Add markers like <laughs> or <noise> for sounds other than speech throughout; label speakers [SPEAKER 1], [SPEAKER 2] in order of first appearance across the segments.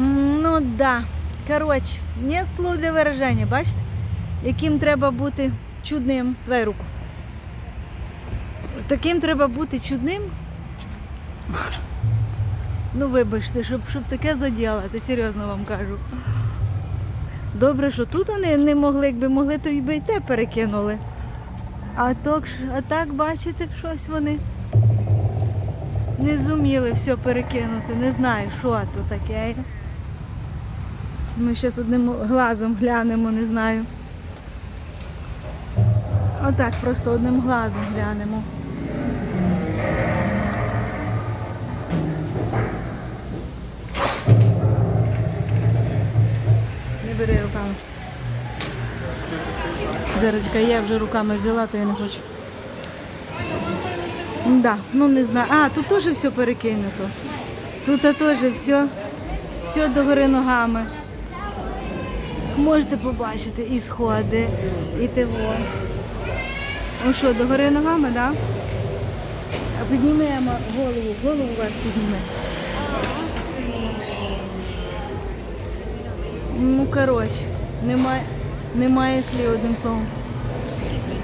[SPEAKER 1] Ну да. Коротше, нет слов для вираження, бачите? Яким треба бути чудним. Твою руку. Таким треба бути чудним. Ну, вибачте, щоб, щоб таке заділати, серйозно вам кажу. Добре, що тут вони не могли, якби могли, то й би й те перекинули. А так, а так, бачите, щось вони не зуміли все перекинути. Не знаю, що то таке. Ми зараз одним глазом глянемо, не знаю. Отак, просто одним глазом глянемо. Не бери руками. Зараз я вже руками взяла, то я не хочу. Да, ну не знаю. А, тут теж все перекинуто. Тут теж все, все догори ногами. Можете побачити і сходи, і тево. Ну що, догори ногами, так? Да? А піднімемо голову, голову вверх підніме. Ну, коротше, немає, немає слів одним словом.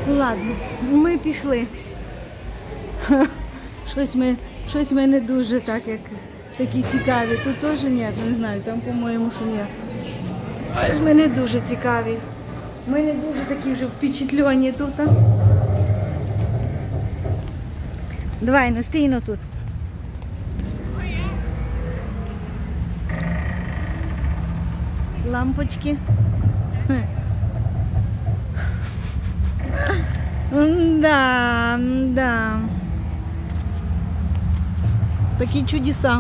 [SPEAKER 1] Ну, Ладно, ми пішли. <laughs> Щось ми, щось ми не дуже так, як такі цікаві. Тут теж ні, не знаю, там, по-моєму, що ні. Ось ми дуже цікаві. Ми не дуже такі вже впечатлені тут. а. Давай, ну стій ну тут. Лампочки. Да, да. Такі чудеса.